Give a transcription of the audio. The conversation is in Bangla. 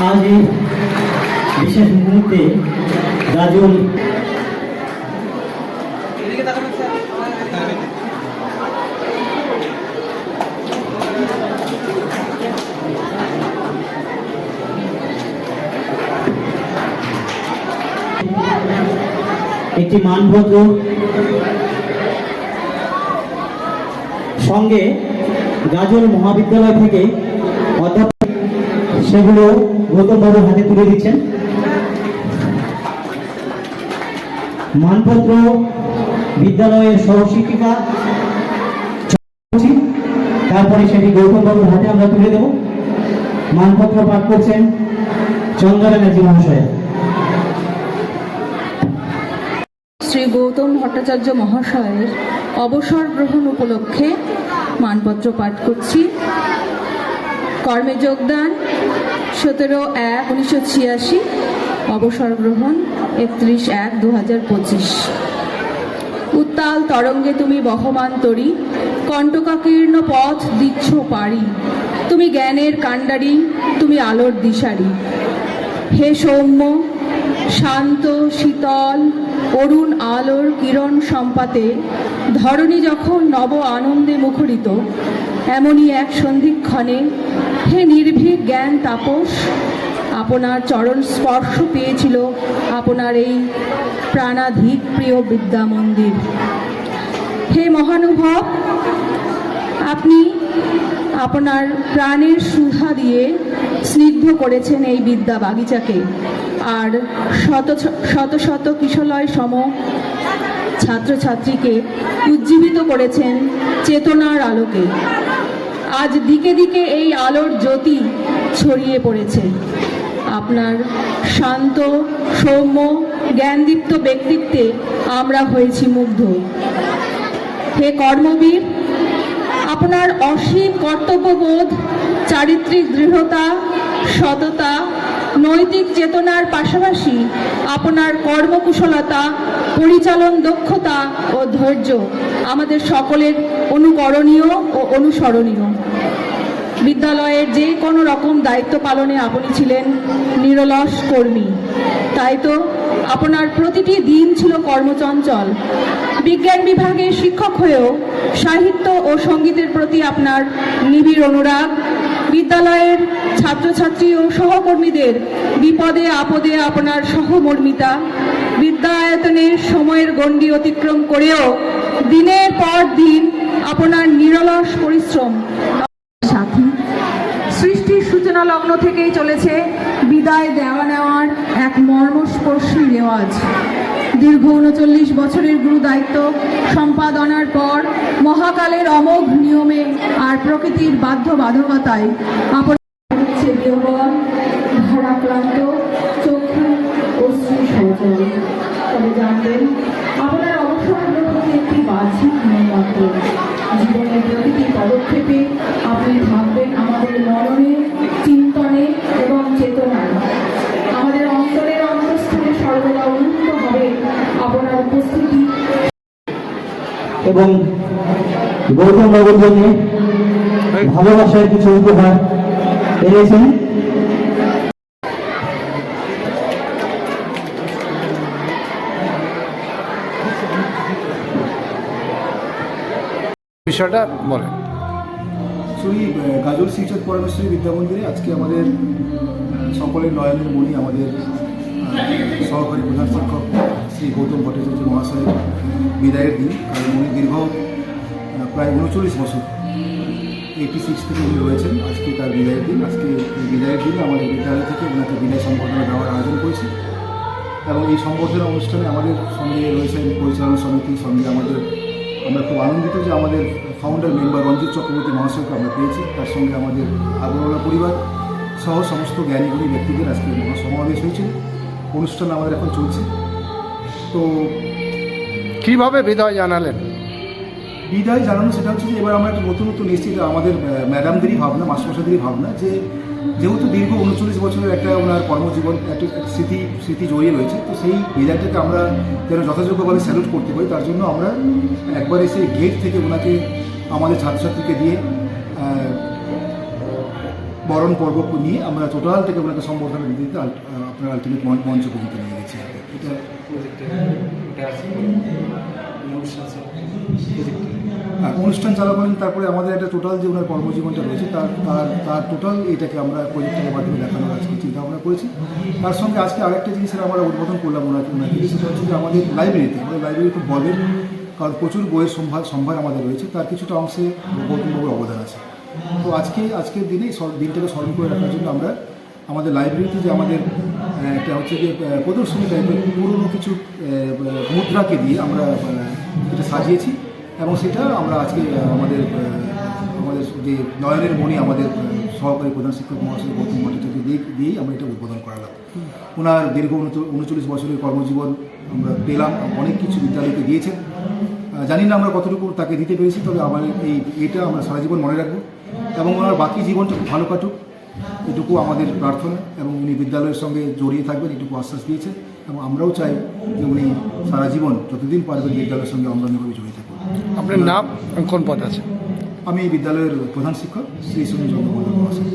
আজ এই বিশেষ মুহূর্তে গাজল একটি মানভদ্র সঙ্গে গাজল মহাবিদ্যালয় থেকে অধ্যাপক সেগুলো গৌতম বাবুর হাতে তুলে দিচ্ছেন। মানপত্র, বিদ্যালয়ের সহশিক্ষিকা তারপরে সেটি গৌতম বাবুর হাতে আমরা তুলে দেব। মানপত্র পাঠ করছেন চন্দ্রা মহাশয়। শ্রী গৌতম ভট্টাচার্য মহাশয়ের অবসর গ্রহণ উপলক্ষে মানপত্র পাঠ করছি। কর্মে যোগদান সতেরো এক উনিশশো ছিয়াশি, অবসর গ্রহণ একত্রিশ এক দু হাজার পঁচিশ। উত্তাল তরঙ্গে তুমি বহমান তরি, কণ্টকাকীর্ণ পথ দিচ্ছ পারি তুমি জ্ঞানের কাণ্ডারি, তুমি আলোর দিশারি। হে সৌম্য, শান্ত, শীতল, অরুণ আলোর কিরণ সম্পাতে, ধরণী যখন নব আনন্দে মুখরিত, এমনই এক সন্ধিক্ষণে হে নির্ভীক জ্ঞান তাপস, আপনার চরণ স্পর্শ পেয়েছিল আপনার এই প্রাণাধিক প্রিয় বিদ্যা মন্দির। হে মহানুভব, আপনি আপনার প্রাণের সুধা দিয়ে স্নিগ্ধ করেছেন এই বিদ্যা বাগিচাকে। আর শত শত শত কিশলয় সম ছাত্রছাত্রীকে উজ্জীবিত করেছেন চেতনার আলোকে। আজ দিকে দিকে এই আলোর জ্যোতি ছড়িয়ে পড়েছে। আপনার শান্ত, সৌম্য, জ্ঞানদীপ্ত ব্যক্তিত্বে আমরা হয়েছি মুগ্ধ। হে কর্মবীর, আপনার অসীম কর্তব্যবোধ, চারিত্রিক দৃঢ়তা, সততা, নৈতিক চেতনার পাশাপাশি আপনার কর্মকুশলতা পরিচালন, দক্ষতা ও ধৈর্য আমাদের সকলের অনুকরণীয় ও অনুসরণীয়। বিদ্যালয়ের যে কোনো রকম দায়িত্ব পালনে আপনি ছিলেন নিরলস কর্মী। তাই তো আপনার প্রতিটি দিন ছিল কর্মচঞ্চল। বিজ্ঞান বিভাগে শিক্ষক হয়েও সাহিত্য ও সঙ্গীতের প্রতি আপনার নিবিড় অনুরাগ বিদ্যালয়ের ছাত্রছাত্রী ও সহকর্মীদের বিপদে আপদে আপনার সহমর্মিতা বিদ্যায়তনের সময়ের গণ্ডি অতিক্রম করেও দিনের পর দিন আপনার নিরলস পরিশ্রম। সাথী, সৃষ্টির সূচনা লগ্ন থেকেই চলেছে বিদায় দেওয়া নেওয়ার এক মর্মস্পর্শী রেওয়াজ। দীর্ঘ উনচল্লিশ বছরের গুরু দায়িত্ব সম্পাদনার পর মহাকালের অমোঘ নিয়মে আর প্রকৃতির বাধ্যবাধকতায় আপন ভারাক্রান্ত চক্ষু অশ্রু সজল তবে জানবেন, আপনার অবসর একটি বাহ্যিক জীবনের পদক্ষেপে আপনি থাকবেন আমাদের মননে এবং গৌতম বাবুর জন্য ভালোবাসার কিছু উপহার এনেছেন। বিষয়টা বলেন। শ্রী গাজল শিক্ষক পরমেশ্বরী বিদ্যামন্দিরে আজকে আমাদের সকলের নয়নের মণি আমাদের সহকারী প্রধান শিক্ষক শ্রী গৌতম ভট্টাচার্য মহাশয়ের বিদায়ের দিন, কারণ উনি দীর্ঘ প্রায় উনচল্লিশ বছর এইটি সিক্স থেকে উনি রয়েছেন। আজকে তার বিদায়ের দিন। আজকে বিদায়ের দিনে আমাদের বিদ্যালয় থেকে ওনাকে বিদায় সম্বর্ধনা দেওয়ার আয়োজন করেছি। এবং এই সম্বর্ধনা অনুষ্ঠানে আমাদের সঙ্গে রয়েছেন পরিচালনা সমিতির সঙ্গে আমাদের, আমরা খুব আনন্দিত যে আমাদের ফাউন্ডার মেম্বার রঞ্জিত চক্রবর্তী মহাশয়কে আমরা পেয়েছি। তার সঙ্গে আমাদের আগরওয়ালা পরিবার সহ সমস্ত জ্ঞানীগুলি, ব্যক্তিদের আজকে মহাসমাবেশ হয়েছে। অনুষ্ঠান আমাদের এখন চলছে। তো কীভাবে বিদায় জানালেন? বিদায় জানানো সেটা হচ্ছে যে এবার আমরা একটা নতুন নতুন এসেছি আমাদের ম্যাডামদেরই ভাবনা, মাস্টারমশাইদেরই ভাবনা যে যেহেতু দীর্ঘ উনচল্লিশ বছরের একটা ওনার কর্মজীবন, একটা স্মৃতি স্মৃতি জড়িয়ে রয়েছে, তো সেই বিদায়টাকে আমরা যেন যথাযোগ্যভাবে স্যালুট করতে পারি, তার জন্য আমরা একবার এসে গেট থেকে ওনাকে, আমাদের ছাত্রছাত্রীকে দিয়ে বরণ পর্ব নিয়ে আমরা টোটাল থেকে ওনাকে সম্বর্ধনা দিতে দিতে আল- আপনার আলটিমেট মঞ্চ পর্যন্ত নিয়ে গেছি। এটা হ্যাঁ, অনুষ্ঠান চলাকালীন তারপরে আমাদের একটা টোটাল যে ওনার কর্মজীবনটা রয়েছে তার তার তার টোটাল এটাকে আমরা প্রজেক্টের মাধ্যমে দেখানোর আজকে চিন্তা ভাবনা করেছি। তার সঙ্গে আজকে আরেকটা জিনিসের আমরা উদ্বোধন করলাম ওনাকে ওনাকে সেটা হচ্ছে যে আমাদের লাইব্রেরিতে আমাদের লাইব্রেরি খুব বলের কারণ প্রচুর বইয়ের সম্ভার সম্ভার আমাদের রয়েছে তার কিছুটা অংশে গৌতমবাবুর অবদান আছে। তো আজকে, আজকের দিনে দিনটাকে স্মরণ করে রাখার জন্য আমরা আমাদের লাইব্রেরিতে যে আমাদের একটা হচ্ছে যে প্রদর্শনী টাইপের পুরনো কিছু মুদ্রাকে দিয়ে আমরা এটা সাজিয়েছি এবং সেটা আমরা আজকে আমাদের আমাদের যে নয়নের মণি আমাদের সহকারী প্রধান শিক্ষক মহাশয় গৌতম ভট্টাচার্য দিয়ে, দিয়েই আমরা এটা উদ্বোধন করালাম। ওনার দীর্ঘ উনচল্লিশ বছরের কর্মজীবন আমরা পেলাম, অনেক কিছু বিদ্যালয়কে দিয়েছেন। জানি না আমরা কতটুকু তাকে দিতে পেরেছি তবে আমার এই এটা আমরা সারা জীবন মনে রাখব। এবং ওনার বাকি জীবনটা খুব ভালো কাটুক। এটুকু আমাদের প্রার্থনা এবং উনি বিদ্যালয়ের সঙ্গে জড়িয়ে থাকবেন এটুকু আশ্বাস দিয়েছেন এবং আমরাও চাই যে উনি সারা জীবন যতদিন পারবেন বিদ্যালয়ের সঙ্গে অঙ্গাঙ্গভাবে জড়িয়ে থাকুন আপনার নাম কোন পদ আছে? আমি এই বিদ্যালয়ের প্রধান শিক্ষক শ্রী সুনীল চন্দ্র মহাশয়।